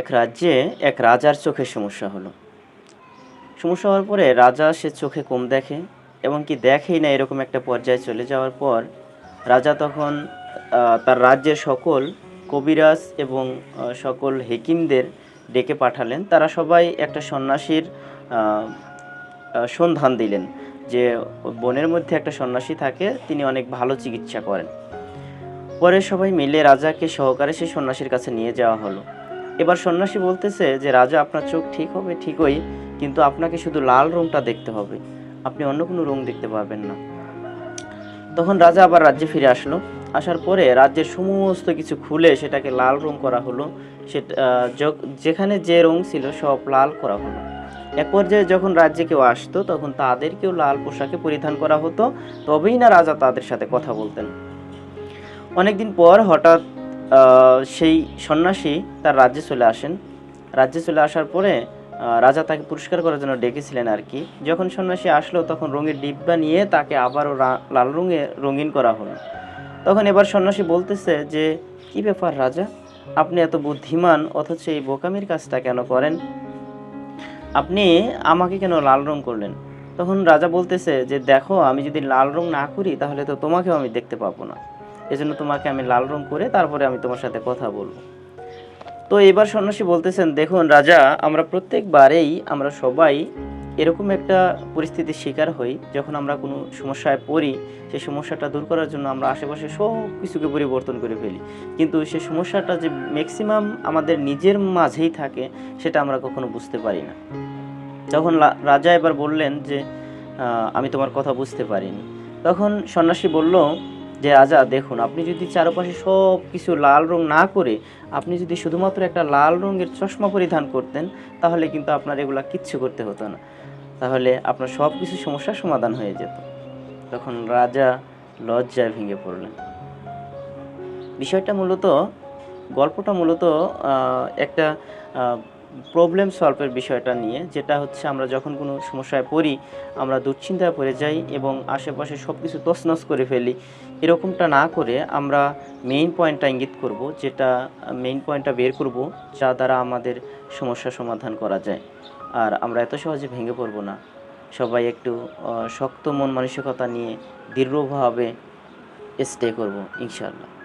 এক রাজ্যে এক রাজার চোখের সমস্যা হলো। সমস্যা হওয়ার পরে রাজা সে চোখে কম দেখে এবং কি দেখেই না এরকম একটা পর্যায়ে চলে যাওয়ার পর রাজা তখন তার রাজ্যের সকল কবিরাজ এবং সকল হেকিমদের ডেকে পাঠালেন। তারা সবাই একটা সন্ন্যাসীর সন্ধান দিলেন যে বনের মধ্যে একটা সন্ন্যাসী থাকে, তিনি অনেক ভালো চিকিৎসা করেন। পরে সবাই মিলে রাজাকে সহকারে সেই সন্ন্যাসীর কাছে নিয়ে যাওয়া হলো। এবার সন্ন্যাসী বলতেছে যে, রাজা, আপনার চোখ ঠিক হবে, ঠিকই, কিন্তু আপনাকে শুধু লাল রংটা দেখতে হবে। আপনি অন্য কোনো রং দেখতে পাবেন না। তখন রাজা আবার রাজ্যে ফিরে আসলো। আসার পরে রাজ্যের সমস্ত কিছু খুলে সেটাকে লাল রং করা হলো। সেটা যেখানে যে রং ছিল সব লাল করা হলো। এক পর্যায়ে যখন রাজ্যে কেউ আসতো, তখন তাদেরকেও লাল পোশাকে পরিধান করা হতো। তবেই না রাজা তাদের সাথে কথা বলতেন। অনেকদিন পর হঠাৎ সেই সন্ন্যাসী তার রাজ্যে চলে আসেন। রাজ্যে চলে আসার পরে রাজা তাকে পুরস্কার করার জন্য ডেকেছিলেন আর কি। যখন সন্ন্যাসী আসলো, তখন রঙের ডিব্বা নিয়ে তাকে আবারও লাল রঙে রঙিন করা হলো। তখন এবার সন্ন্যাসী বলতেছে যে, কি ব্যাপার রাজা? আপনি এত বুদ্ধিমান, অথচ এই বোকামির কাজটা কেন করেন? আপনি আমাকে কেন লাল রং করলেন? তখন রাজা বলতেছে যে, দেখো, আমি যদি লাল রং না করি, তাহলে তো তোমাকেও আমি দেখতে পাবো না। এজন্য তোমাকে আমি লাল রং করে তারপরে আমি তোমার সাথে কথা বলব। তো এবার সন্ন্যাসী বলতেছেন, দেখুন রাজা, আমরা প্রত্যেকবারেই আমরা সবাই এরকম একটা পরিস্থিতির শিকার হই। যখন আমরা কোনো সমস্যায় পড়ি, সেই সমস্যাটা দূর করার জন্য আমরা আশেপাশে সব কিছুকে পরিবর্তন করে ফেলি। কিন্তু সেই সমস্যাটা যে ম্যাক্সিমাম আমাদের নিজের মাঝেই থাকে, সেটা আমরা কখনো বুঝতে পারি না। তখন রাজা এবার বললেন যে আমি তোমার কথা বুঝতে পারিনি। তখন সন্ন্যাসী বলল যে রাজা দেখুন, আপনি যদি চারপাশে সব কিছু লাল রং না করে, আপনি যদি শুধুমাত্র একটা লাল রঙের চশমা পরিধান করতেন, তাহলে কিন্তু আপনার এগুলা কিচ্ছু করতে হতো না। তাহলে আপনার সব কিছু সমস্যার সমাধান হয়ে যেত। তখন রাজা লজ্জায় ভেঙে পড়লেন। বিষয়টা মূলত, গল্পটা মূলত একটা প্রবলেম সলভের বিষয়টা নিয়ে, যেটা হচ্ছে আমরা যখন কোনো সমস্যায় পড়ি, আমরা দুশ্চিন্তায় পড়ে যাই এবং আশেপাশে সব কিছু তছনছ করে ফেলি, এরকমটা না করে আমরা মেইন পয়েন্টটা ইঙ্গিত করব, যেটা মেইন পয়েন্টটা বের করব, যা দ্বারা আমাদের সমস্যা সমাধান করা যায়। আর আমরা এত সহজে ভেঙে পড়ব না। সবাই একটু শক্ত মন মানসিকতা নিয়ে দৃঢ়ভাবে স্টে করব, ইনশাআল্লাহ।